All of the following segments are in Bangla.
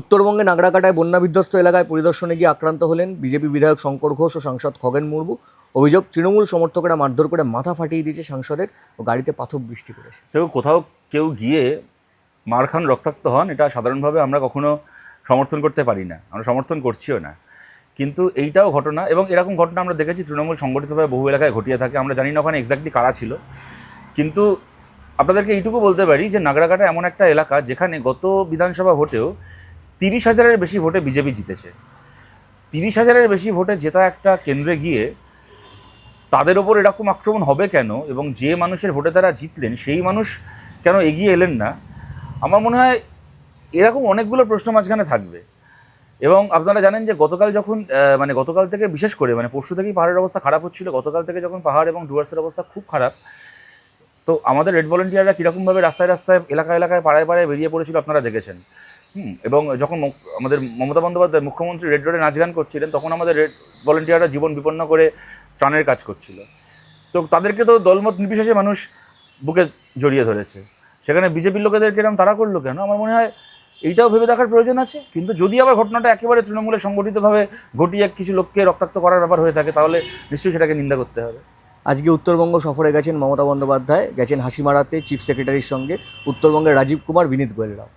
উত্তরবঙ্গে নাগরাকাটায় বন্যা বিধ্বস্ত এলাকায় পরিদর্শনে গিয়ে আক্রান্ত হলেন বিজেপি বিধায়ক শঙ্কর ঘোষ ও সাংসদ খগেন মুর্মু। অভিযোগ, তৃণমূল সমর্থকেরা মারধর করে মাথা ফাটিয়ে দিয়েছে সাংসদের ও গাড়িতে পাথর বৃষ্টি করেছে দেখো কোথাও কেউ গিয়ে মার খান রক্তাক্ত হন, এটা সাধারণভাবে আমরা কখনো সমর্থন করতে পারি না। আমরা সমর্থন করছিও না। কিন্তু এইটাও ঘটনা এবং এরকম ঘটনা আমরা দেখেছি, তৃণমূল সংগঠিতভাবে বহু এলাকায় ঘটিয়ে থাকে। আমরা জানি না ওখানে এক্স্যাক্টলি কারা ছিল। কিন্তু আপনাদেরকে এইটুকু বলতে পারি যে নাগরাকাটা এমন একটা এলাকা যেখানে গত বিধানসভা ভোটেও তিরিশ হাজারের বেশি ভোটে বিজেপি জিতেছে। তিরিশ হাজারের বেশি ভোটে জেতা একটা কেন্দ্রে গিয়ে তাদের ওপর এরকম আক্রমণ হবে কেন এবং যে মানুষের ভোটে তারা জিতলেন, সেই মানুষ কেন এগিয়ে এলেন না? আমার মনে হয় এরকম অনেকগুলো প্রশ্ন মাঝখানে থাকবে। এবং আপনারা জানেন যে গতকাল যখন মানে গতকাল থেকে বিশেষ করে মানে পরশু থেকেই পাহাড়ের অবস্থা খারাপ হচ্ছিল, গতকাল থেকে যখন পাহাড় এবং ডুয়ার্সের অবস্থা খুব খারাপ, তো আমাদের রেড ভলেন্টিয়াররা কীরকমভাবে রাস্তায় রাস্তায় এলাকা এলাকায়, পাড়ায় পাড়ায় বেরিয়ে পড়েছিল আপনারা দেখেছেন। এবং যখন আমাদের মমতা বন্দ্যোপাধ্যায় মুখ্যমন্ত্রী রেড রোডে নাচ গান করছিলেন, তখন আমাদের রেড ভলেন্টিয়াররা জীবন বিপন্ন করে ত্রাণের কাজ করছিল। তো তাদেরকে তো দলমত নির্বিশেষে মানুষ বুকে জড়িয়ে ধরেছে। সেখানে বিজেপির লোকেদের এরকম তারা করল কেন? আমার মনে হয় এইটাও ভেবে দেখার প্রয়োজন আছে। কিন্তু যদি আবার ঘটনাটা একেবারে তৃণমূলে সংগঠিতভাবে ঘটিয়ে কিছু লোককে রক্তাক্ত করার ব্যাপার হয়ে থাকে, তাহলে নিশ্চয়ই সেটাকে নিন্দা করতে হবে। আজকে উত্তরবঙ্গ সফরে গেছেন মমতা বন্দ্যোপাধ্যায়, গেছেন হাসিমারাতে চিফ সেক্রেটারির সঙ্গে, উত্তরবঙ্গের রাজীব কুমার, বিনীত গোয়েলরাও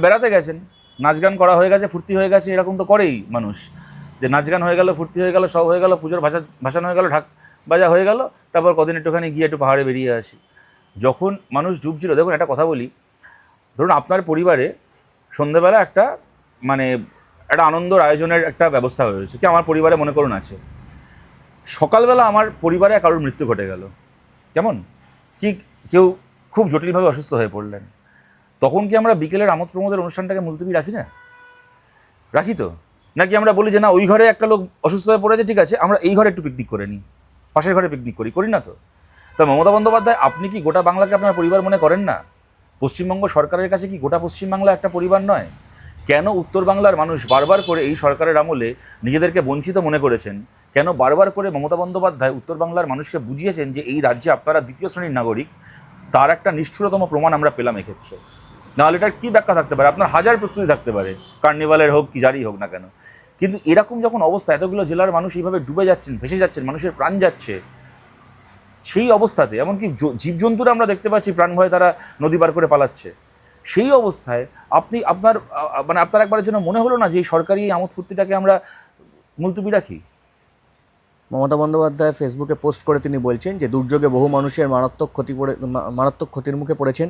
বেড়াতে গেছেন। নাচ গান করা হয়ে গেছে, ফুর্তি হয়ে গেছে, এরকম তো করেই মানুষ। যে নাচ গান হয়ে গেল, ফুর্তি হয়ে গেল, সব হয়ে গেল, পুজোর ভাষা, ভাসানো হয়ে গেল, ঢাক বাজা হয়ে গেল, তারপর কদিন একটুখানি গিয়ে একটু পাহাড়ে বেরিয়ে আসি। যখন মানুষ ডুবছিল, দেখুন একটা কথা বলি, ধরুন আপনার পরিবারে সন্ধেবেলা একটা মানে একটা আনন্দর আয়োজনের একটা ব্যবস্থা হয়ে রয়েছে, কি আমার পরিবারে মনে করুন আছে। সকালবেলা আমার পরিবারে কারোর মৃত্যু ঘটে গেল। কেমন? কি কেউ খুব জটিলভাবে অসুস্থ হয়ে পড়লেন। তখন কি আমরা বিকেলের আমোদ প্রমোদের অনুষ্ঠানটাকে মুলতবি রাখি না? রাখি তো। নাকি আমরা বলি যে, না, ওই ঘরে একটা লোক অসুস্থ হয়ে পড়েছে, ঠিক আছে, আমরা এই ঘরে একটু পিকনিক করে নিই। পাশের ঘরে পিকনিক করি। করি না তো। তা মমতা বন্দ্যোপাধ্যায়, আপনি কি গোটা বাংলাকে আপনার পরিবার মনে করেন না? পশ্চিমবঙ্গ সরকারের কাছে কি গোটা পশ্চিমবাংলা একটা পরিবার নয়? কেন উত্তর বাংলার মানুষ বারবার করে এই সরকারের আমলে নিজেদেরকে বঞ্চিত মনে করেছেন? কেন বারবার করে মমতা বন্দ্যোপাধ্যায় উত্তর বাংলার মানুষকে বুঝিয়েছেন যে, এই রাজ্যে আপনারা দ্বিতীয় শ্রেণির নাগরিক, তার একটা নিষ্ঠুরতম প্রমাণ আমরা পেলাম এক্ষেত্রে? নাহলে এটার কী ব্যাখ্যা থাকতে পারে? আপনার হাজার প্রস্তুতি থাকতে পারে। কার্নিভালের হোক কি যারই হোক না কেন। কিন্তু এরকম যখন অবস্থা, এতগুলো জেলার মানুষ এইভাবে ডুবে যাচ্ছেন, ভেসে যাচ্ছেন, মানুষের প্রাণ যাচ্ছে, সেই অবস্থাতে, এমনকি জীবজন্তুরা আমরা দেখতে পাচ্ছি প্রাণ ভয়ে তারা নদী পার করে পালাচ্ছে। সেই অবস্থায় আপনি, আপনার মানে আপনার একবারের জন্য মনে হলো না যে এই সরকারি এই আমোদ ফুর্তিটাকে আমরা মুলতুবি রাখি? মমতা বন্দ্যোপাধ্যায় ফেসবুকে পোস্ট করে তিনি বলছেন যে, দুর্যোগে বহু মানুষের মারাত্মক ক্ষতি পড়ে মারাত্মক ক্ষতির মুখে পড়েছেন।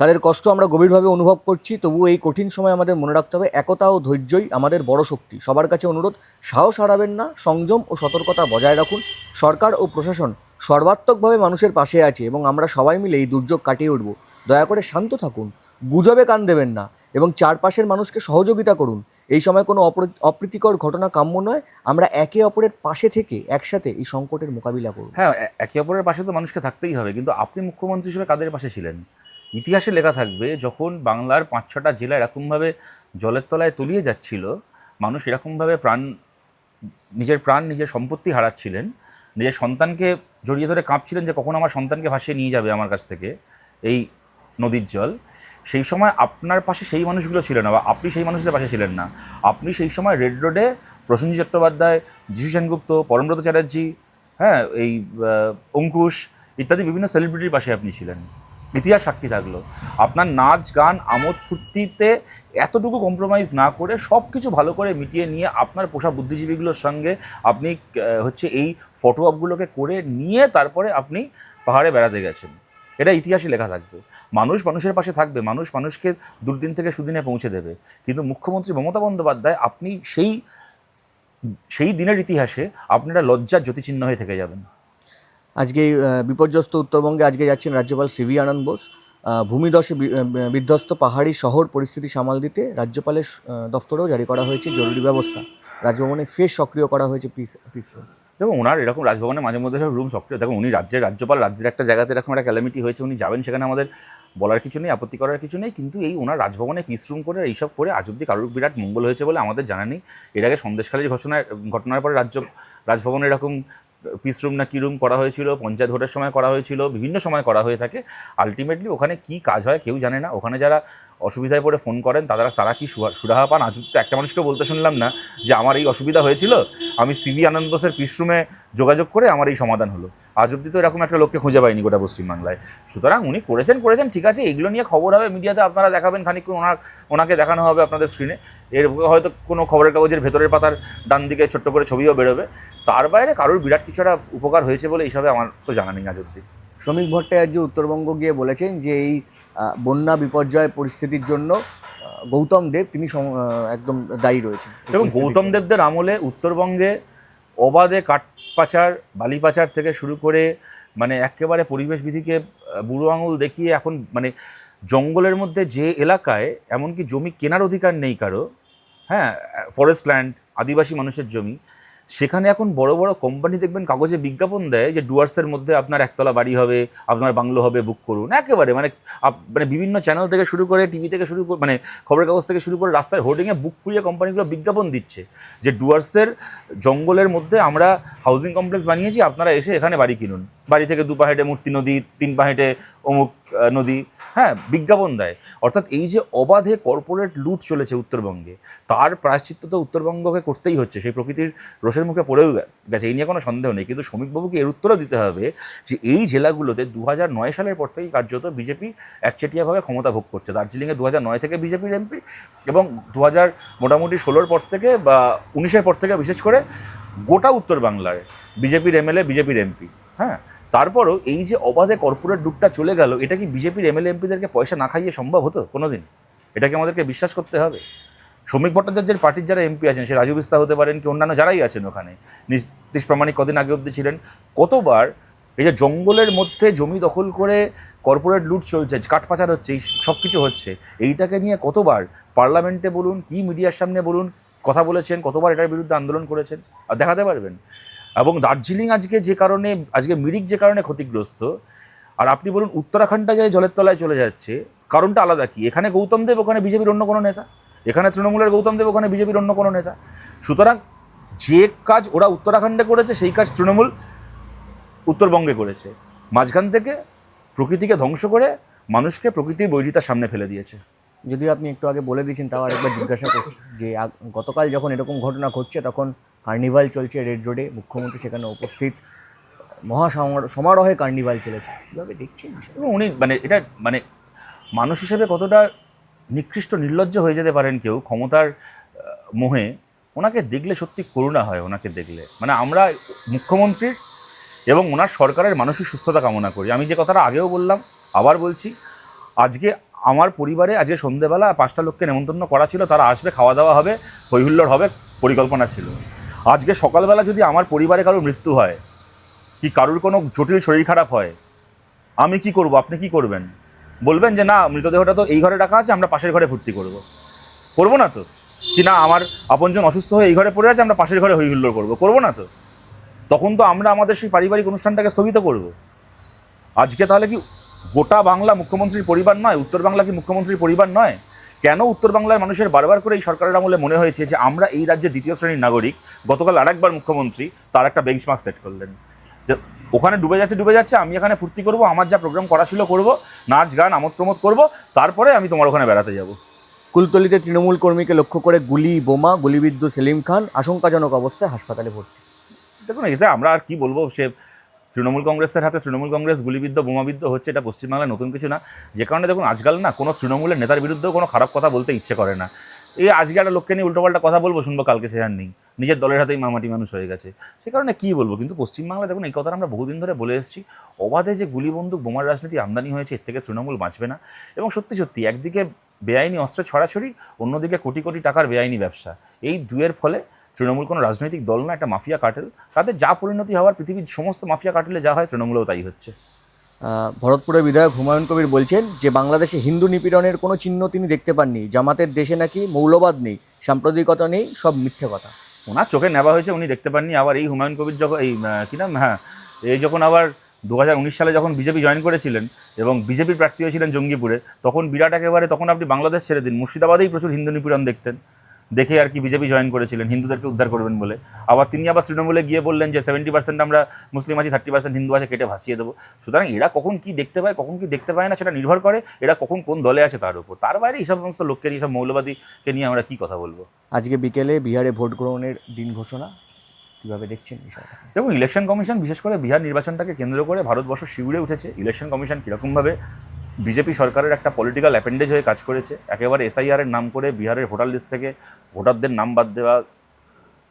তাদের কষ্ট আমরা গভীরভাবে অনুভব করছি, তবুও এই কঠিন সময় আমাদের মনে রাখতে হবে, একতা ও ধৈর্যই আমাদের বড় শক্তি। সবার কাছে অনুরোধ, সাহস হারাবেন না, সংযম ও সতর্কতা বজায় রাখুন। সরকার ও প্রশাসন সর্বাত্মকভাবে মানুষের পাশে আছে এবং আমরা সবাই মিলে এই দুর্যোগ কাটিয়ে উঠব। দয়া করে শান্ত থাকুন, গুজবে কান দেবেন না এবং চারপাশের মানুষকে সহযোগিতা করুন। এই সময় কোনো অপ্রীতিকর ঘটনা কাম্য নয়, আমরা একে অপরের পাশে থেকে একসাথে এই সংকটের মোকাবিলা করব। হ্যাঁ একে অপরের পাশে তো মানুষকে থাকতেই হবে, কিন্তু আপনি মুখ্যমন্ত্রী হিসেবে কাদের পাশে ছিলেন? ইতিহাসে লেখা থাকবে, যখন বাংলার পাঁচ ছটা জেলা এরকমভাবে জলের তলায় তলিয়ে যাচ্ছিল, মানুষ এরকমভাবে প্রাণ, নিজের প্রাণ, নিজের সম্পত্তি হারাচ্ছিলেন, নিজের সন্তানকে জড়িয়ে ধরে কাঁপছিলেন যে কখন আমার সন্তানকে ভাসিয়ে নিয়ে যাবে আমার কাছ থেকে এই নদীর জল। সেই সময় আপনার পাশে সেই মানুষগুলো ছিল না বা আপনি সেই মানুষদের পাশে ছিলেন না। আপনি সেই সময় রেড রোডে প্রসেনজিৎ চট্টোপাধ্যায়, যিশু সেনগুপ্ত, পরমব্রত চ্যাটার্জি হ্যাঁ এই অঙ্কুশ ইত্যাদি বিভিন্ন সেলিব্রিটির পাশে আপনি ছিলেন। ইতিহাস সাক্ষী থাকল। আপনার নাচ, গান, আমোদ ফুর্তিতে এতটুকু কম্প্রোমাইজ না করে সব কিছু ভালো করে মিটিয়ে নিয়ে আপনার পোষা বুদ্ধিজীবীগুলোর সঙ্গে আপনি হচ্ছে এই ফটো আপগুলোকে করে নিয়ে তারপরে আপনি পাহাড়ে বেড়াতে গেছেন। এটা ইতিহাসে লেখা থাকবে। মানুষ মানুষের পাশে থাকবে, মানুষ মানুষকে দুর্দিন থেকে সুদিনে পৌঁছে দেবে। কিন্তু মুখ্যমন্ত্রী মমতা বন্দ্যোপাধ্যায় আপনি সেই সেই দিনের ইতিহাসে আপনারা লজ্জার জ্যোতিচিহ্ন হয়ে থেকে যাবেন। আজকে বিপর্যস্ত উত্তরবঙ্গে আজকে যাচ্ছেন রাজ্যপাল সিভি আনন্দ বোস। ভূমিধসে বিধ্বস্ত পাহাড়ি শহর পরিস্থিতি সামাল দিতে রাজ্যপালের দফতরেও জারি করা হয়েছে জরুরি ব্যবস্থা। রাজভবনে ফের সক্রিয় করা হয়েছে পিস পিস। দেখুন ওনার এরকম রাজভবনে মাঝে মধ্যে সব রুম সক্রিয়। দেখুন, উনি রাজ্যের রাজ্যপাল, রাজ্যের একটা জায়গাতে এরকম একটা ক্যালামিটি হয়েছে, উনি যাবেন সেখানে আমাদের বলার কিছু নেই, আপত্তি করার কিছু নেই, কিন্তু এই ওনার রাজভবনে পিস রুম করে, এইসব করে আজ অব্দি কারোর বিরাট মঙ্গল হয়েছে বলে আমাদের জানা নেই। এর আগে সন্দেশখালীর ঘোষণার ঘটনার পরে রাজ্য, রাজভবনে এরকম পিস রুম না কী রুম করা হয়েছিল, পঞ্চায়েত ভোটের সময় করা হয়েছিল, বিভিন্ন সময় করা হয়ে থাকে। আলটিমেটলি ওখানে কি কাজ হয় কেউ জানে না। ওখানে যারা অসুবিধায় পড়ে ফোন করেন তারা তারা কি সুরাহা পান? আজ তো একটা মানুষকে বলতে শুনলাম না যে, আমার এই অসুবিধা হয়েছিল? আমি সিবি আনন্দ বোসের পিস রুমে যোগাযোগ করে আমার এই সমাধান হলো। আজ অব্দি তো এরকম একটা লোককে খুঁজে পাইনি গোটা পশ্চিমবাংলায়। সুতরাং উনি করেছেন করেছেন ঠিক আছে এগুলো নিয়ে খবর হবে মিডিয়াতে আপনারা দেখাবেন খানিকক্ষণ ওনার ওনাকে দেখানো হবে আপনাদের স্ক্রিনে এর হয়তো কোনো খবরের কাগজের ভেতরের পাতার ডান দিকে ছোট্ট করে ছবিও বেরোবে। তার বাইরে কারোর বিরাট কিছু একটা উপকার হয়েছে বলে এইসবে আমার তো জানা নেই আজ অব্দি। শ্রমিক ভট্টাচার্য উত্তরবঙ্গ গিয়ে বলেছেন যে এই বন্যা বিপর্যয় পরিস্থিতির জন্য গৌতম দেব তিনি একদম দায়ী রয়েছেন। এই এবং গৌতম দেবদের আমলে উত্তরবঙ্গে অবাধে কাঠপাচার বালিপাচার থেকে শুরু করে মানে একেবারে পরিবেশবিধিকে বুড়ো আঙুল দেখিয়ে এখন মানে জঙ্গলের মধ্যে যে এলাকায়, এমনকি জমি কেনার অধিকার নেই কারও হ্যাঁ ফরেস্ট ল্যান্ড আদিবাসী মানুষের জমি সেখানে এখন বড় বড় কোম্পানি দেখবেন কাগজে বিজ্ঞাপন দেয় যে ডুয়ার্সের মধ্যে আপনার একতলা বাড়ি হবে, আপনার বাংলো হবে বুক করুন। একেবারে মানে মানে বিভিন্ন চ্যানেল থেকে শুরু করে টিভি থেকে শুরু করে মানে খবরের কাগজ থেকে শুরু করে রাস্তায় হোর্ডিংয়ে বুক ফুরিয়ে কোম্পানিগুলো বিজ্ঞাপন দিচ্ছে। যে ডুয়ার্সের জঙ্গলের মধ্যে আমরা হাউজিং কমপ্লেক্স বানিয়েছি, আপনারা এসে এখানে বাড়ি কিনুন। বাড়ি থেকে দু পা মূর্তি নদী তিন পা হেঁটে অমুক নদী। হ্যাঁ বিজ্ঞাপন দেয়। অর্থাৎ এই যে অবাধে কর্পোরেট লুট চলেছে উত্তরবঙ্গে, তার প্রায়শ্চিত্ত তো উত্তরবঙ্গকে করতেই হচ্ছে। সেই প্রকৃতির রোষের মুখে পড়েও গেছে, এই নিয়ে কোনো সন্দেহ নেই। কিন্তু শ্রমিকবাবুকে এর উত্তরও দিতে হবে যে, এই জেলাগুলোতে দু নয় সালের পর থেকেই কার্যত বিজেপি একচেটিয়াভাবে ক্ষমতা ভোগ করছে। দার্জিলিংয়ে দু নয় থেকে বিজেপির এমপি এবং দু হাজার মোটামুটি ষোলোর পর থেকে বা উনিশের পর থেকে বিশেষ করে গোটা উত্তর বাংলায় বিজেপির এমএলএ, বিজেপির এমপি। হ্যাঁ তারপরও এই যে অবাধে কর্পোরেট লুটটা চলে গেল, এটা কি বিজেপির এমএলএ এমপিদেরকে পয়সা না খাইয়ে সম্ভব হতো কোনো কোনোদিন এটাকে আমাদেরকে বিশ্বাস করতে হবে? শ্রমিক ভট্টাচার্যের পার্টির যারা এমপি আছেন, সে রাজু বিস্তা হতে পারেন, কি অন্যান্য যারাই আছেন ওখানে, নীতিশ প্রামাণিক কদিন আগে অবধি ছিলেন, কতবার এই যে জঙ্গলের মধ্যে জমি দখল করে কর্পোরেট লুট চলছে কাঠ পাচার হচ্ছে, এই সব কিছু হচ্ছে, এইটাকে নিয়ে কতবার পার্লামেন্টে বলুন, কি মিডিয়ার সামনে বলুন, কথা বলেছেন, কতবার এটার বিরুদ্ধে আন্দোলন করেছেন, আর দেখাতে পারবেন? এবং দার্জিলিং আজকে যে কারণে, আজকে মিরিক যে কারণে ক্ষতিগ্রস্ত, আর আপনি বলুন উত্তরাখণ্ডটা যে জলের তলায় চলে যাচ্ছে, কারণটা আলাদা কি? এখানে গৌতম দেব, ওখানে বিজেপির অন্য কোনো নেতা? এখানে তৃণমূলের গৌতম দেব, ওখানে বিজেপির অন্য কোনো নেতা? সুতরাং যে কাজ ওরা উত্তরাখণ্ডে করেছে, সেই কাজ তৃণমূল উত্তরবঙ্গে করেছে। মাঝখান থেকে প্রকৃতিকে ধ্বংস করে মানুষকে প্রকৃতির বৈরিতার সামনে ফেলে দিয়েছে। যদিও আপনি একটু আগে বলে দিয়েছেন, তাও আরেকবার জিজ্ঞাসা করছি যে গতকাল যখন এরকম ঘটনা ঘটছে, তখন কার্নিভাল চলছে রেড রোডে, মুখ্যমন্ত্রী সেখানে উপস্থিত। মহা সমার- সমারোহে কার্নিভাল চলেছে। কীভাবে দেখছেন এবং উনি মানে এটা মানে মানুষ হিসেবে কতটা নিকৃষ্ট, নির্লজ্জ হয়ে যেতে পারেন কেউ ক্ষমতার মোহে, ওনাকে দেখলে সত্যি করুণা হয়, ওনাকে দেখলে। মানে আমরা মুখ্যমন্ত্রীর এবং ওনার সরকারের মানসিক সুস্থতা কামনা করি। আমি যে কথাটা আগেও বললাম, আবার বলছি, আজকে আমার পরিবারে আজকে সন্ধেবেলা পাঁচটা লোককে নেমন্তন্ন করা ছিল, তারা আসবে, খাওয়া দাওয়া হবে, হৈহুল্লোড় হবে, পরিকল্পনা ছিল। আজকে সকালবেলা যদি আমার পরিবারে কারোর মৃত্যু হয়, কি কারোর কোনো জটিল শরীর খারাপ হয়, আমি কি করব? আপনি কি করবেন? বলবেন যে, না, মৃতদেহটা তো এই ঘরে রাখা আছে, আমরা পাশের ঘরে ভর্তি করব। করব না তো? কি না, আমার আপনজন অসুস্থ হয়ে এই ঘরে পড়ে আছে, আমরা পাশের ঘরে হই হুল্লোড় করব? করব না তো? তখন তো আমরা আমাদের সেই পারিবারিক অনুষ্ঠানটাকে স্থগিত করব। আজকে তাহলে কি গোটা বাংলা মুখ্যমন্ত্রীর পরিবার নয়? উত্তর বাংলা কি মুখ্যমন্ত্রীর পরিবার নয়? কেন উত্তর বাংলার মানুষের বারবার করে এই সরকারের আমলে মনে হয়েছে যে আমরা এই রাজ্যের দ্বিতীয় শ্রেণির নাগরিক গতকাল আরেকবার মুখ্যমন্ত্রী তার একটা বেঞ্চমার্ক সেট করলেন। যে ওখানে ডুবে যাচ্ছে ডুবে যাচ্ছে আমি এখানে ফুর্তি করব আমার যা প্রোগ্রাম করা ছিল করব নাচ গান আমোদ প্রমোদ করব তারপরে আমি তোমার ওখানে বেড়াতে যাব। কুলতলিতে তৃণমূল কর্মীকে লক্ষ্য করে গুলি বোমা গুলিবিদ্ধ সেলিম খান আশঙ্কাজনক অবস্থায় হাসপাতালে ভর্তি। দেখুন এটা আমরা আর কি বলব সে তৃণমূল কংগ্রেসের হাতে তৃণমূল কংগ্রেস গুলিবিদ্ধ, বোমাবিদ্ধ হচ্ছে, এটা পশ্চিমবাংলায় নতুন কিছু না। যে কারণে দেখুন, আজকাল না কোনো তৃণমূলের নেতার বিরুদ্ধেও কোনো খারাপ কথা বলতে ইচ্ছে করে না। এই আজকে একটা লোককে নিয়ে উল্টোপাল্টা কথা বলব, শুনব, কালকে সে আর নেই। নিজের দলের হাতেই মামাটি মানুষ হয়ে গেছে। সে কারণে কী বলব, কিন্তু পশ্চিমবাংলায় দেখুন, এই কথাটা আমরা বহুদিন ধরে বলে এসেছি। অবাধে যে গুলি বন্দুক বোমার রাজনীতি আমদানি হয়েছে, এর থেকে তৃণমূল বাঁচবে না। এবং সত্যি সত্যি, একদিকে বেআইনি অস্ত্র ছড়াছড়ি, অন্যদিকে কোটি কোটি টাকার বেআইনি ব্যবসা। এই দুয়ের ফলে তৃণমূল কোনো রাজনৈতিক দল না একটা মাফিয়া কাটেল। তাদের যা পরিণতি হওয়ার পৃথিবীর সমস্ত মাফিয়া কাটেলে যা হয় তৃণমূলেও তাই হচ্ছে। ভরতপুরের বিধায়ক হুমায়ুন কবির বলছেন যে বাংলাদেশে হিন্দু নিপীড়নের কোনো চিহ্ন তিনি দেখতে পাননি। জামাতের দেশে নাকি মৌলবাদ নেই সাম্প্রদায়িকতা নেই সব মিথ্যে কথা। ওনার চোখে নেওয়া হয়েছে উনি দেখতে পাননি। আবার এই হুমায়ুন কবির যখন এই কী নাম? হ্যাঁ এই যখন আবার দু হাজার উনিশ সালে যখন বিজেপি জয়েন করেছিলেন এবং বিজেপির প্রার্থী হয়েছিলেন জঙ্গিপুরে তখন বিরাট একেবারে তখন আপনি বাংলাদেশ ছেড়ে দিন মুর্শিদাবাদেই প্রচুর হিন্দু নিপীড়ন দেখতেন। দেখে আর কি বিজেপি জয়েন করেছিলেন হিন্দুদেরকে উদ্ধার করবেন বলে। আবার তিনি আবার তৃণমূলে গিয়ে বললেন যে সেভেন্টি পার্সেন্ট আমরা মুসলিম আছি থার্টি পার্সেন্ট হিন্দু আছে কেটে ভাসিয়ে দেবো। সুতরাং এরা কখন কি দেখতে পায় কখন কি দেখতে পায় না সেটা নির্ভর করে এরা কখন কোন দলে আছে তার উপর। তার বাইরে এইসব সমস্ত লোককে নিয়ে, এইসব মৌলবাদীকে নিয়ে আমরা কি কথা বলব? আজকে বিকেলে বিহারে ভোট গ্রহণের দিন ঘোষণা কীভাবে দেখছেন বিষয়টা? দেখুন ইলেকশন কমিশন বিশেষ করে বিহার নির্বাচনটাকে কেন্দ্র করে ভারতবর্ষ শিউরে উঠেছে। ইলেকশন কমিশন কীরকমভাবে বিজেপি সরকারের একটা পলিটিক্যাল অ্যাপেন্ডেজ হয়ে কাজ করেছে। একেবারে এসআইআরের নাম করে বিহারের ভোটার লিস্ট থেকে ভোটারদের নাম বাদ দেওয়া,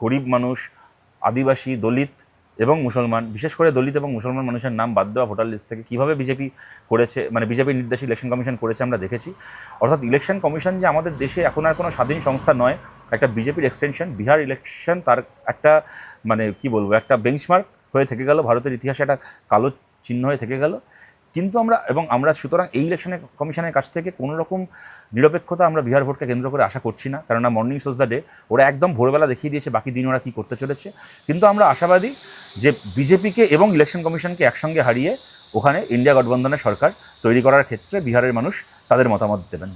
গরিব মানুষ, আদিবাসী, দলিত এবং মুসলমান, বিশেষ করে দলিত এবং মুসলমান মানুষের নাম বাদ দেওয়া ভোটার লিস্ট থেকে কীভাবে বিজেপি করেছে মানে বিজেপির নির্দেশে ইলেকশন কমিশন করেছে আমরা দেখেছি। অর্থাৎ ইলেকশন কমিশন যে আমাদের দেশে এখন আর কোনো স্বাধীন সংস্থা নয়, একটা বিজেপির এক্সটেনশন বিহার ইলেকশন তার একটা মানে কি বলব, একটা বেঞ্চমার্ক হয়ে থেকে গেল, ভারতের ইতিহাসে একটা কালো চিহ্ন হয়ে থেকে গেল। কিন্তু আমরা, এবং আমরা সুতরাং এই ইলেকশনে কমিশনের কাছ থেকে কোনো রকম নিরপেক্ষতা আমরা বিহার ভোটকে কেন্দ্র করে আশা করছি না। কেননা মর্নিং সোজ দ্য ডে ওরা একদম ভোরবেলা দেখিয়ে দিয়েছে বাকি দিন ওরা কী করতে চলেছে। কিন্তু আমরা আশাবাদী যে বিজেপিকে এবং ইলেকশন কমিশনকে একসঙ্গে হারিয়ে ওখানে ইন্ডিয়া গঠবন্ধনের সরকার তৈরি করার ক্ষেত্রে বিহারের মানুষ তাদের মতামত দেবেন।